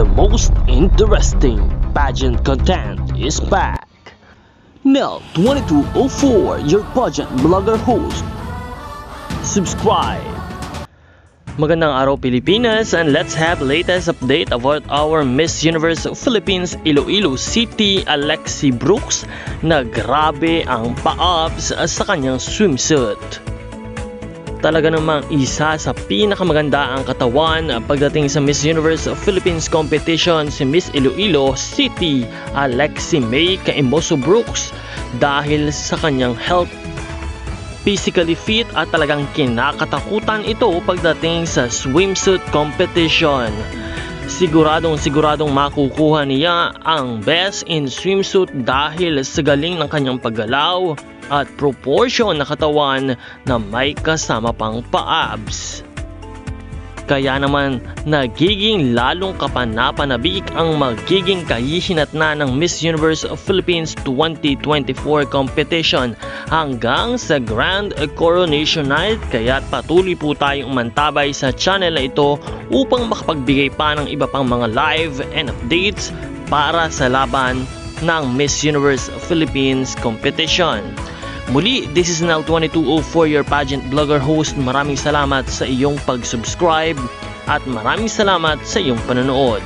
the most interesting pageant content is back. Nel 2204, your pageant blogger host. Subscribe. Magandang araw Pilipinas and let's have latest update about our Miss Universe Philippines Iloilo City Alexi Brooks na grabe ang pa-ups sa kanyang swimsuit. Talaga namang isa sa pinakamaganda ang katawan pagdating sa Miss Universe Philippines competition si Miss Iloilo City Alexi May Kaimoso Brooks dahil sa kanyang health physically fit at talagang kinakatakutan ito pagdating sa swimsuit competition. Siguradong siguradong makukuha niya ang best in swimsuit dahil sa galing ng kanyang paggalaw at proportion na katawan na may kasama pang pa-abs. Kaya naman nagiging lalong kapanapanabik ang magiging kahihinatna ng Miss Universe Philippines 2024 competition hanggang sa Grand Coronation Night kaya patuloy po tayong umantabay sa channel na ito upang makapagbigay pa ng iba pang mga live and updates para sa laban ng Miss Universe Philippines competition. Muli, this is Nel 2204 your pageant blogger host. Maraming salamat sa iyong pag-subscribe at maraming salamat sa iyong panonood.